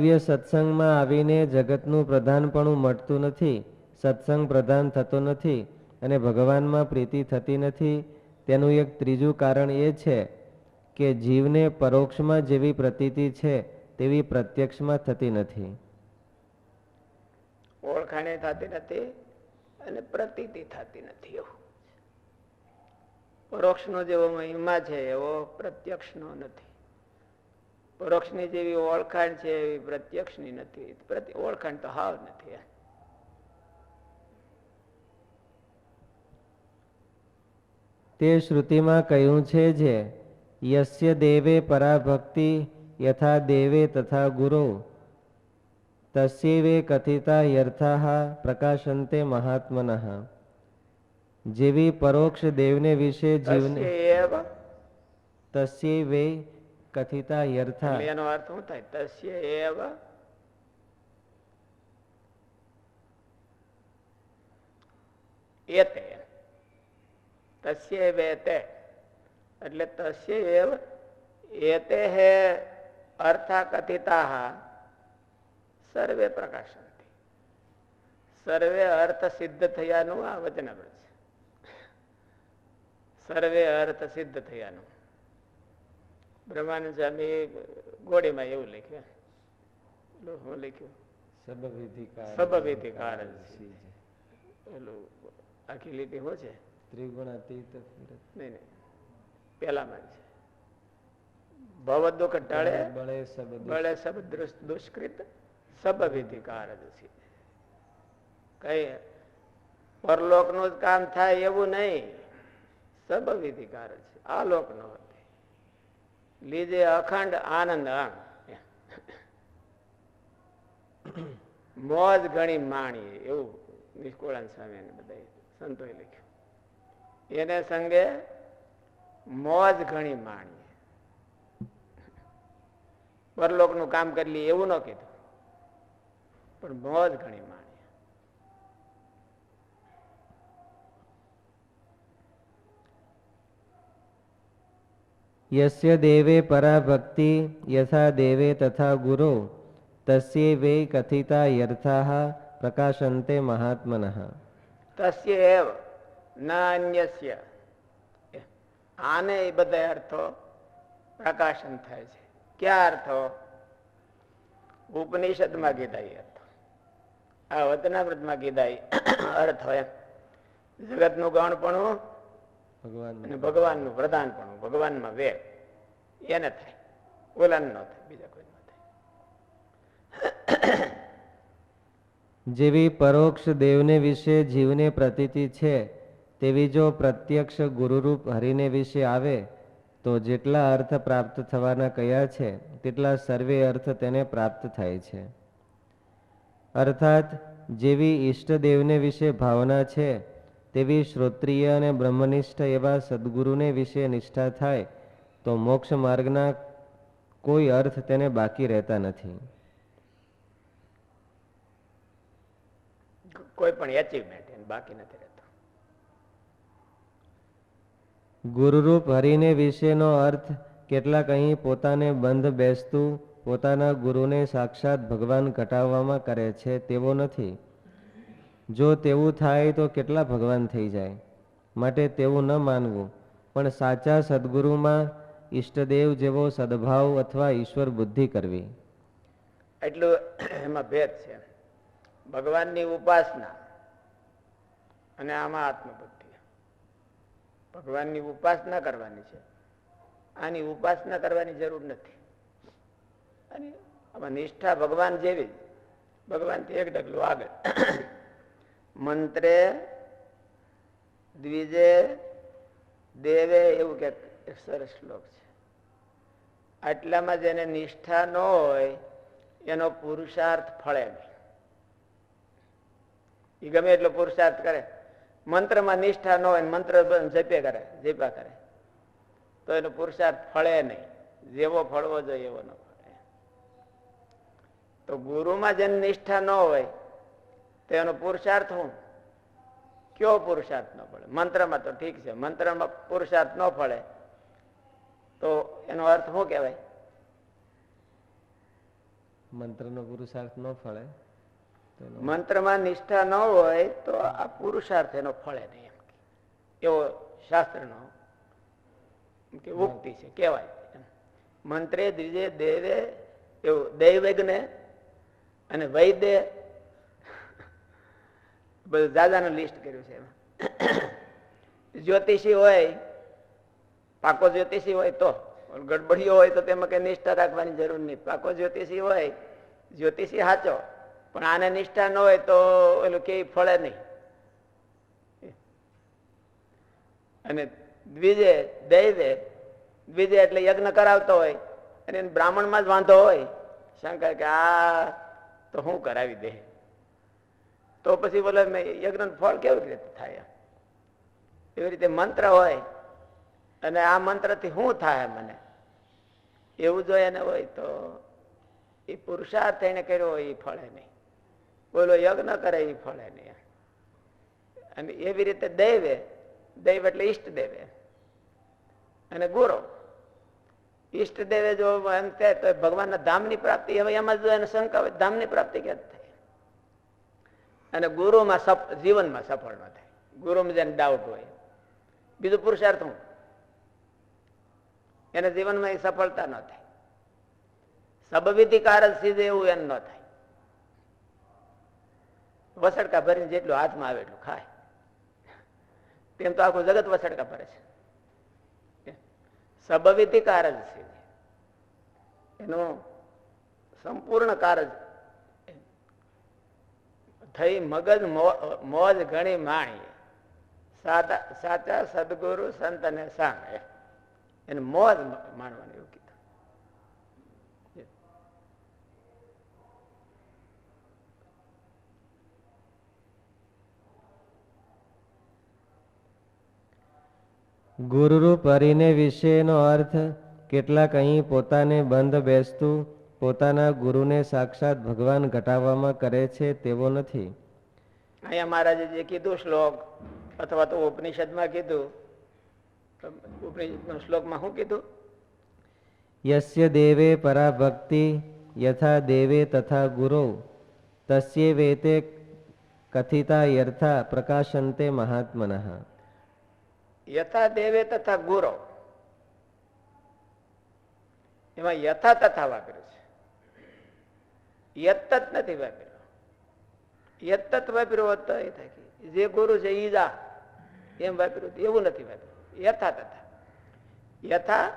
દિવ્ય સત્સંગમાં આવીને જગતનું પ્રધાનપણું મટતું નથી, સત્સંગ પ્રધાન થતો નથી અને ભગવાનમાં પ્રીતિ થતી નથી, તેનું એક ત્રીજું કારણ એ છે કે જીવને પરોક્ષમાં જેવી પ્રતીતિ છે તેવી પ્રત્યક્ષમાં થતી નથી. ઓળખાણે થતી નથી અને પ્રતીતિ થતી નથી એવું. પરોક્ષનો જેવો મહિમા છે એવો પ્રત્યક્ષનો નથી. પરોક્ષની જેવી ઓળખાણ છે એવી પ્રત્યક્ષની નથી. ઓળખાણ તો હાવ નથી તે શ્રુતિમાં કહ્યું છે જે યસ્ય દેવે પરાભક્તિ યથા દેવે તથા ગુરુ. તસ્યવે કથિતા યર્થા પ્રકાશંતે મહાત્મન. જેવી પરોક્ષ દેવને વિશે જીવને તસ્યૈવે કથિતા યર્થા. એનો અર્થ શું થાય? તસ્ય એવ એતે. તસ્ય એવ એતે એટલે તસ્ય એવ એતે હે અર્થા કથિતા સર્વે પ્રકાશંતિ. સર્વે અર્થ સિદ્ધ થયાનું આ વચનામૃત છે. સર્વે અર્થ સિદ્ધ થયાનું. બ્રહ્માનંદ સ્વામી ગોળીમાં એવું લખ્યું. શું લખ્યું. સબવિધિકાર. પેલું આખી લીટી શું છે? ત્રિગુણાતીત નહીં નહીં. પેલામાં છે. ભવ દુઃખ ટળે બળે સબ દૃષ- દુષ્કૃત સબવિધિકાર જ છે. કઈ પરલોકનું જ કામ થાય એવું નહીં. સબવિધિકાર છે. આ લોક નો લીધે અખંડ આનંદ. મોજ ઘણી માણીએ, એવું નિષ્કુળાન સ્વામી બધા સંતોએ લખ્યું. એને સંગે મોજ ઘણી માણીએ. પરલોકનું કામ કરી લઈએ એવું ન કીધું. પણ મોજ ઘણી માણીએ. યસ્ય દેવે પરાભક્તિ યથા દેવે તથા ગુરો તસ્ય વે કથિતા યર્થા પ્રકાશંતે મહાત્મન તસ્ય એવ નાન્યસ્ય આને એ બધા અર્થો પ્રકાશન થાય છે ક્યાં અર્થો ઉપનિષદમાં કીધા એ અર્થો આ વતનામૃતમાં કીધા અર્થો એમ જગતનું ગૌણપણું ભગવાન અને ભગવાનનું પ્રધાનપણું ભગવાનમાં વેર. એને થાય. ઓલાને ન થાય બીજા કોઈ ન થાય. જેવી પરોક્ષ દેવને વિશે જીવને પ્રતીતિ છે તેવી જો પ્રત્યક્ષ ગુરુરૂપ હરિને વિશે આવે તો જેટલા અર્થ પ્રાપ્ત થવાના કયા છે તેટલા સર્વે અર્થ તેને પ્રાપ્ત થાય છે. અર્થાત જેવી ઈષ્ટદેવને વિશે ભાવના છે તેવી શ્રોત્રિય અને બ્રહ્મનિષ્ઠ એવા સદગુરુને વિશે નિષ્ઠા થાય તો મોક્ષ માર્ગના કોઈ અર્થ તેને બાકી રહેતા નથી. કોઈ પણ એચિવમેન્ટ બાકી નથી રહેતો. ગુરુરૂપ હરિને વિશેનો અર્થ કેટલાક અહીં પોતાને બંધ બેસતું પોતાના ગુરુને સાક્ષાત ભગવાન ઘટાડવામાં કરે છે તેવો નથી. જો તેવું થાય તો કેટલા ભગવાન થઈ જાય? માટે તેવું ન માનવું. પણ સાચા સદગુરુમાં ઈષ્ટદેવ જેવો સદભાવ અથવા ઈશ્વર બુદ્ધિ કરવી. એટલું એમાં ભેદ છે. ભગવાનની ઉપાસના અને આમાં આત્મબુદ્ધિ. ભગવાનની ઉપાસના કરવાની છે. આની ઉપાસના કરવાની જરૂર નથી. અને આમાં નિષ્ઠા ભગવાન જેવી. ભગવાનથી એક ડગલું આગળ. મંત્રે દ્વિજે દેવે એવું કે સરસ શ્લોક છે. આટલામાં જેને નિષ્ઠા ન હોય, એનો પુરુષાર્થ ફળે નહીં. એ ગમે એટલો પુરુષાર્થ કરે. મંત્રમાં નિષ્ઠા ન હોય મંત્ર જપે કરે જપ્યા કરે, તો એનો પુરુષાર્થ ફળે નહીં. જેવો ફળવો જોઈએ એવો ન ફળે. તો ગુરુમાં જેને નિષ્ઠા ન હોય તો એનો પુરુષાર્થ શું કયો પુરુષાર્થ ન પડે મંત્રમાં તો ઠીક છે મંત્રમાં પુરુષાર્થ ન ફળે તો એનો અર્થ શું કહેવાય મંત્રનો પુરુષાર્થ ન ફળે મંત્રમાં નિષ્ઠા ન હોય તો આ પુરુષાર્થ એનો ફળે નહીં એમ. એવો શાસ્ત્રનો કે ઉક્તિ છે કહેવાય. મંત્રે દ્વિજે દેવે એવું દૈવજ્ઞ અને વૈદ્ય બધું દાદાનું લિસ્ટ કર્યું છે એમાં. જ્યોતિષી હોય, પાકો જ્યોતિષી હોય તો ગડબડીઓ હોય તો તેમાં કઈ નિષ્ઠા રાખવાની જરૂર નહીં. પાકો જ્યોતિષી હોય, જ્યોતિષી સાચો, પણ આને નિષ્ઠા ન હોય તો એલું કે ફળે નહીં. અને દ્વિજે દૈવે દ્વિજે એટલે યજ્ઞ કરાવતો હોય, અને બ્રાહ્મણમાં જ વાંધો હોય. શંકર કે, આ, તો હું કરાવી દે. તો પછી બોલે યજ્ઞ ફળ કેવી રીતે થાય? એવી રીતે મંત્ર હોય. અને આ મંત્રથી શું થાય મને? એવું જો એને હોય તો એ પુરુષાર્થ એને કર્યો હોય એ ફળે નહીં બોલો યજ્ઞ કરે એ ફળે નહીં અને એવી રીતે દૈવે, દૈવ એટલે ઈષ્ટ દેવે. અને ગુરો. ઈષ્ટ દેવે જો એમ કહે તો ભગવાનના ધામની પ્રાપ્તિ, હવે એમાં જો એને શંકા હોય ધામની પ્રાપ્તિ ક્યાં થાય? અને ગુરુમાં સફ- જીવનમાં સફળ ન થાય. ગુરુમાં જેને ડાઉટ હોય. બીજું પુરુષાર્થ હું એને જીવનમાં એ સફળતા ન થાય. સબવિધિ કારજ સીધે એવું એમ ન થાય. વસડકા ભરીને જેટલું હાથમાં આવે એટલું ખાય. તેમ તો આખું જગત વસડકા ભરે છે. સબવિધિ કારજ સીધે એનું સંપૂર્ણ કારજ થઈ મગજ મોજ ઘણી માણી સાચા સાચા સદગુરુ સંત અને સાંગ એમ. એને મોજ માણવાની એવું કીધું ગુરુરૂપ હરિને વિશેનો અર્થ, કેટલાક અહીં પોતાને બંધ બેસતું પોતાના ગુરુને સાક્ષાત ભગવાન ઘટાવવામાં કરે છે તેવો નથી. અહીંયા મહારાજે જે કીધું શ્લોક અથવા તો ઉપનિષદમાં કીધું શ્લોકમાં શું કીધું? યસ્ય દેવે પરા ભક્તિ યથા દેવે તથા ગુરુ તસ્ય વેતે કથિતા યર્થા પ્રકાશંતે મહાત્મનઃ. યથા દેવે તથા ગુરો. એમાં યથા તથા વાપર્યું છે. યત્તત નથી વાપર્યું. યત્ત વાપર્યો હોત તો એ થાય જે ગુરુ છે ઈ જા એમ વાપર્યું એવું નથી વાપર્યું. યથા તથા. યથા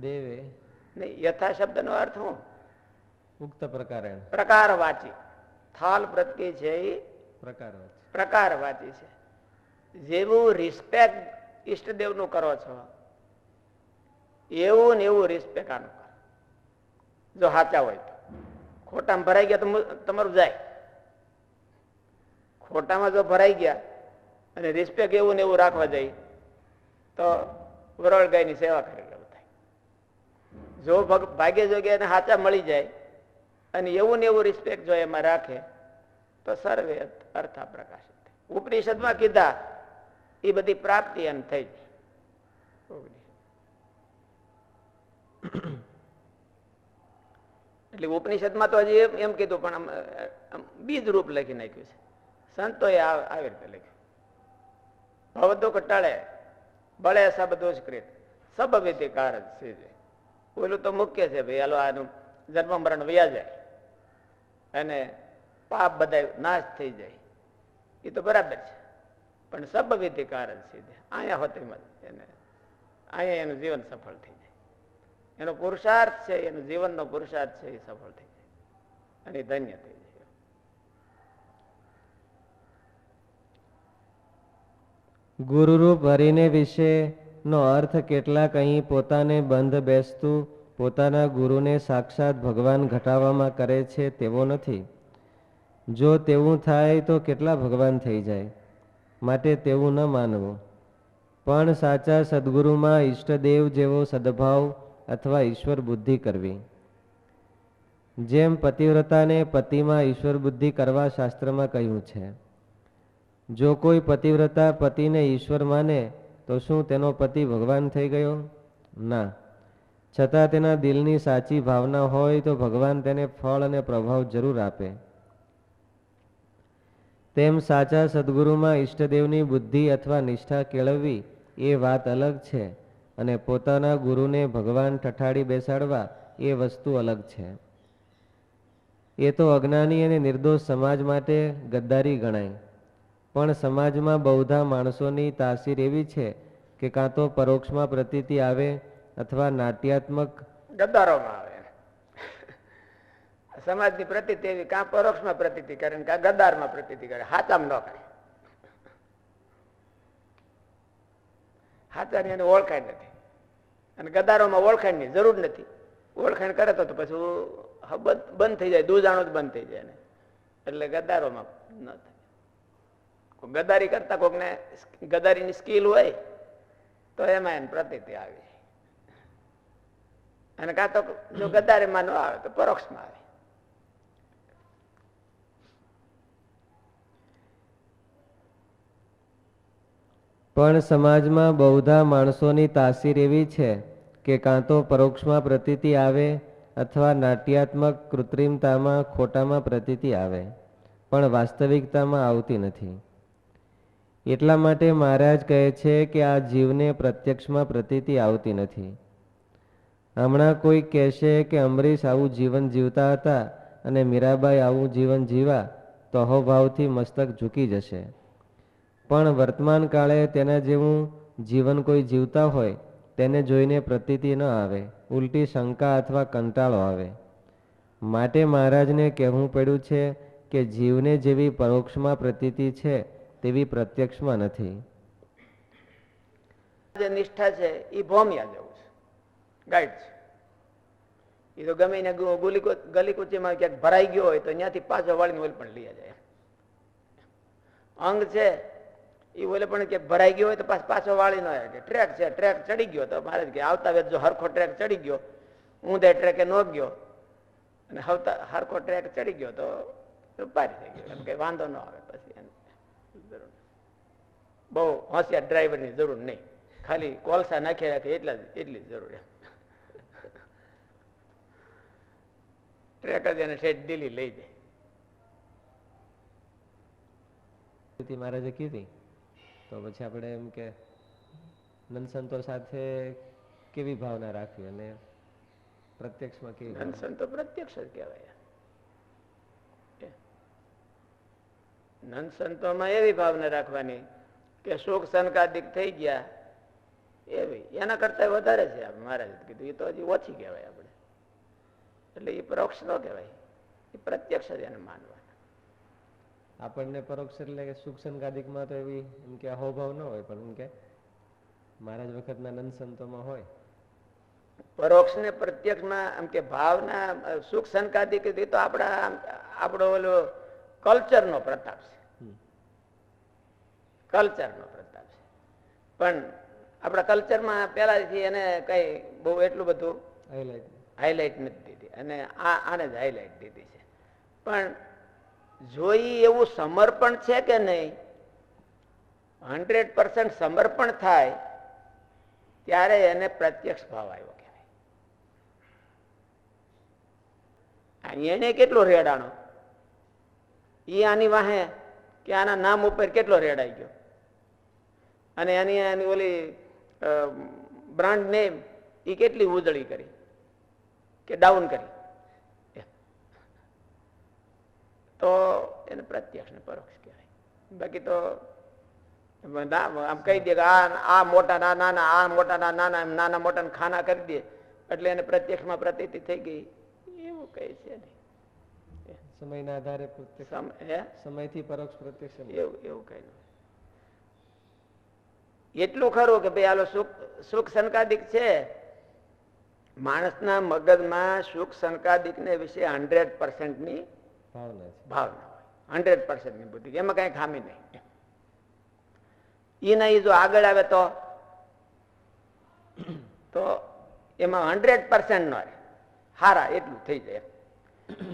દેવે. નહીં યથા શબ્દનો અર્થ હું? ઉક્ત પ્રકારે પ્રકાર વાંચી થાલ પ્રત્યે છે એ પ્રકાર પ્રકાર વાંચી છે. જેવું રિસ્પેક્ટ ઈષ્ટદેવનું કરો છો એવું ને એવું રિસ્પેક્ટ આનું કરો. જો સાચા હોય તો. ખોટામાં ભરાઈ ગયા તો તમારું જાય. ખોટામાં જો ભરાઈ ગયા અને રિસ્પેક્ટ એવું ને એવું રાખવા જાય, તો વરળ ગાયની સેવા કરી લેવું થાય જો ભગ- ભાગ્ય જોગે એને સાચા મળી જાય અને એવું ને એવું રિસ્પેક્ટ જો એમાં રાખે, તો સર્વે અર્થા પ્રકાશિત થાય. ઉપનિષદમાં કીધા એ બધી પ્રાપ્તિ એમ થઈ જાય એટલે ઉપનિષદમાં તો હજી એમ- કીધું પણ આમ, બીજ રૂપ લખી નાખ્યું છે. સંતોએ આવી રીતે લખ્યું. ભવદુઃખ ટળે બળે સબ દુષ્કૃત સબ વિધિ કારજ સીધે. ઓલું તો મુખ્ય છે ભાઈ હાલો આનું જન્મ મરણ વ્યા જાય. અને પાપ બધા નાશ થઈ જાય. એ તો બરાબર છે. પણ સબ વિધિ કારજ છે અહીંયા હોતી મત એને. અહીંયા એનું જીવન સફળ થઈ જાય. એનો પુરુષાર્થ છે, એનો જીવનનો પુરુષાર્થ છે, એ સફળ થઈ જાય. અને ધન્ય થઈ જાય. ગુરુરૂપ હરિને વિશે નો અર્થ કેટલાક અહીં પોતાને બંધ બેસતું, પોતાના ગુરુને સાક્ષાત ભગવાન ઘટાવવામાં કરે છે તેવો નથી. જો તેવું થાય તો કેટલા ભગવાન થઈ જાય? માટે તેવું ન માનવું. પણ સાચા સદગુરુમાં ઈષ્ટદેવ જેવો સદભાવ અથવા ઈશ્વર બુદ્ધિ કરવી. જેમ પતિવ્રતાને પતિમાં ઈશ્વર બુદ્ધિ કરવા શાસ્ત્રમાં કહ્યું છે, જો કોઈ પતિવ્રતા પતિને ઈશ્વર માને, તો શું તેનો પતિ ભગવાન થઈ ગયો? ના. છતાં તેના દિલની સાચી ભાવના હોય તો ભગવાન તેને ફળ અને પ્રભાવ જરૂર આપે. તેમ સાચા સદગુરુમાં ઈષ્ટદેવની બુદ્ધિ અથવા નિષ્ઠા કેળવવી એ વાત અલગ છે. અને પોતાના ગુરુને ભગવાન ઠઠાડી બેસાડવા એ વસ્તુ અલગ છે. એ તો અજ્ઞાની અને નિર્દોષ સમાજ માટે ગદ્દારી ગણાય. પણ સમાજમાં બહુધા માણસોની તાસીર એવી છે કે કાં તો પરોક્ષમાં પ્રતીતિ આવે અથવા નાટ્યાત્મક ગદ્દારોમાં આવે. સમાજની પ્રતિ એવી, કાં પરોક્ષમાં પ્રતિતિ કરે કાં ગદ્દારમાં પ્રતિતિ કરે. હાચામાં ન કરે. હાચાની એને ઓળખાણ નથી. અને ગદારોમાં ઓળખાણની જરૂર નથી. ઓળખાણ કરે તો પછી બંધ થઈ જાય, દૂજાણું જ બંધ થઈ જાય એટલે ગદારોમાં ન થાય. ગદારી કરતા કોકને ગદારીની સ્કિલ હોય, તો એમાં એને પ્રતિતિ આવી. અને કાં તો જો ગદારીમાં ન આવે, તો પરોક્ષમાં આવે. પણ સમાજમાં બહુધા માણસોની તાસીર એવી છે કે કાં તો પરોક્ષમાં પ્રતીતિ આવે અથવા નાટ્યાત્મક કૃત્રિમતામાં ખોટામાં પ્રતીતિ આવે, પણ વાસ્તવિકતામાં આવતી નથી. એટલા માટે મહારાજ કહે છે કે આ જીવને પ્રત્યક્ષમાં પ્રતીતિ આવતી નથી. હમણાં કોઈ કહેશે કે અમરીશ આવું જીવન જીવતા હતા અને મીરાબાઈ આવું જીવન જીવા, તો અહોભાવથી મસ્તક ઝૂકી જશે. પણ વર્તમાન કાળે તેના જેવું જીવન કોઈ જીવતા હોય, તેને જોઈને પ્રતીતિ ન આવે, ઉલટી શંકા અથવા કંટાળો આવે. માટે મહારાજને કહેવું પડ્યું છે કે જીવને જેવી પરોક્ષમાં પ્રતીતિ છે, તેવી પ્રત્યક્ષમાં નથી. જે નિષ્ઠા છે એ ભોમિયા જેવું છે. ગાઈડ છે. એ તો ગમે ને ગુ- ગુલી કુ- ગલી કુચીમાં ક્યાંક ભરાઈ ગયો હોય તો ત્યાંથી પાછો વાળીને ઓલ પણ લઈ જાય અંગ છે એ બોલે પણ કે ભરાઈ ગયો હોય તો પાછ- વાળી ન કે ટ્રેક છે, ટ્રેક ચડી ગયો તો મારે કે આવતા વેત જો હરખો ટ્રેક ચડી ગયો ઊંધે ટ્રેકે ન ગયો. અને હવતા હરખો ટ્રેક ચડી ગયો તો પારી થઈ ગયો. એમ કે વાંધો ન આવે પછી જરૂર બહુ હોશિયાર ડ્રાઈવરની જરૂર નહીં. ખાલી કોલસા નાખી રાખે એટલા એટલી જરૂર ટ્રેક જ એને ઠેઠ દિલ્હી લઈ જાય મહારાજે કીધી તો પછી આપણે એમ કે નંદસંતો સાથે કેવી ભાવના રાખવી અને પ્રત્યક્ષમાં કેવી? નંદસંતો પ્રત્યક્ષ જ કહેવાય. નંદસંતોમાં એવી ભાવના રાખવાની કે સુખ સંકાદિક થઈ ગયા, એવી. એના કરતા વધારે છે મહારાજ કીધું. એ તો હજી ઓછી કહેવાય આપણે. એટલે એ પરોક્ષ ન કહેવાય. એ પ્રત્યક્ષ જ એને માનવાના આપણને પરોક્ષ એટલે કે સુખ સંગાદિકમાં તો એવી એમ કે અહોભાવ ન હોય પણ એમ કે મહારાજ વખતના નંદ સંતોમાં હોય. પરોક્ષ ને પ્રત્યક્ષમાં આમ કે ભાવના સુખ સંકાદિક તો આપણા આપણો ઓલો કલ્ચરનો પ્રતાપ છે. કલ્ચરનો પ્રતાપ છે. પણ આપણા કલ્ચરમાં પહેલાથી એને કઈ બહુ એટલું બધું હાઇલાઇટ હાઇલાઇટ નથી દીધી. અને આ આને જ હાઇલાઇટ દીધી છે. પણ જોઈ એવું સમર્પણ છે કે નહીં, હંડ્રેડ પર્સન્ટ સમર્પણ થાય, ત્યારે એને પ્રત્યક્ષ ભાવ આવ્યો કહેવાય એને કેટલો રેડાણો? એ આની વાહે કે આના નામ ઉપર કેટલો રેડાઈ ગયો? અને એની એની ઓલી બ્રાન્ડ નેમ એ કેટલી ઉજળી કરી? કે ડાઉન કરી એમ. તો એને પ્રત્યક્ષ ને પરોક્ષ કહેવાય. બાકી તો આમ કહી દે કે આ આ મોટા ના નાના આ મોટા ના નાના એમ નાના મોટા ખાના કરી દે એટલે એને પ્રત્યક્ષમાં પ્રતીતિ થઈ ગઈ. એવું કહે છે સમયના આધારે પ્રત્યક્ષ. સમયથી પરોક્ષ પ્રત્યક્ષ એવું એવું કઈ નહીં એટલું ખરું કે ભાઈ આલો સુખ સુખ સંકાદિક છે. માણસના મગજમાં સુખ સંકાદિક ને વિશે હંડ્રેડની ભાવના છે ભાવના હંડ્રેડ બુદ્ધિ એમાં કઈ ખામી નહીં એ નહીં જો આગળ આવે તો તો એમાં હંડ્રેડ પર્સન્ટ નો. હારા એટલું થઈ જાય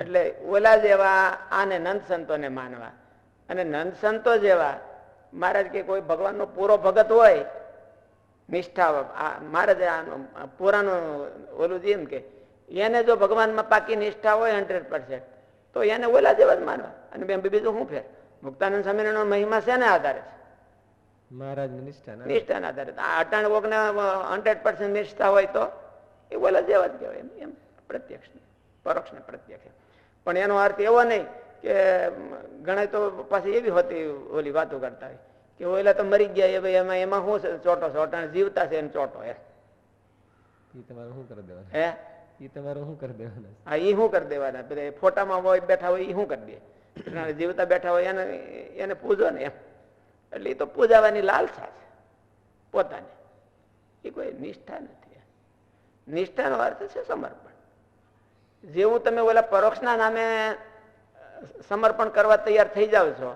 એટલે ઓલા જેવા આને નંદ સંતોને માનવા અને નંદ સંતો જેવા મહારાજ કે કોઈ ભગવાનનો પૂરો ભગત હોય નિષ્ઠા આ આનો જે ઓલું જેમ કે એને જો ભગવાનમાં પાકી નિષ્ઠા હોય હંડ્રેડ પર્સન્ટ તો એને ઓલા જેવા જ માનવા. અને બેન બીજું શું ફેર? મુક્તાનંદ સ્વામિનારાયણનો મહિમા શેના આધારે છે? મહારાજ નિષ્ઠા નિષ્ઠાના આધારે. આ અટાણ કોકને હંડ્રેડ પર્સન્ટ નિષ્ઠા હોય તો એ ઓલા જેવા જ કહેવાય. એમ એમ પ્રત્યક્ષ પરોક્ષ ને પ્રત્યક્ષ. પણ એનો અર્થ એવો નહીં કે ઘણા તો પાછી એવી હોતી ઓલી વાતો કરતા હોય. કે ઓલા તો મરી ગયા ભાઈ એમાં એમાં શું છે? ચોટો છે અટાણ જીવતા છે એને ચોટો એ તમારે શું કરી દેવાનું? હે? એ તમારે શું કરી દેવાના હા એ શું કરી દેવાના? પેલા ફોટામાં હોય, બેઠા હોય એ શું કરી દે? જીવતા બેઠા હોય, એને એને પૂજો ને એમ. એટલે એ તો પૂજાવાની લાલસા છે, પોતાની. એ કોઈ નિષ્ઠા નથી. નિષ્ઠાનો અર્થ છે સમર્પણ. જેવું તમે ઓલા પરોક્ષના નામે સમર્પણ કરવા તૈયાર થઈ જાવ છો,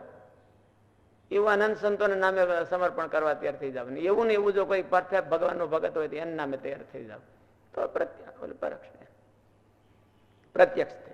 એવું અનંત સંતોના નામે સમર્પણ કરવા તૈયાર થઈ જાવ. એવું ને એવું જો કોઈ પરફેક્ટ ભગવાનનો ભગત હોય તો એના નામે તૈયાર થઈ જાવ. તો પ્રત્યક્ષ ઓલું પરોક્ષ પ્રત્યક્ષ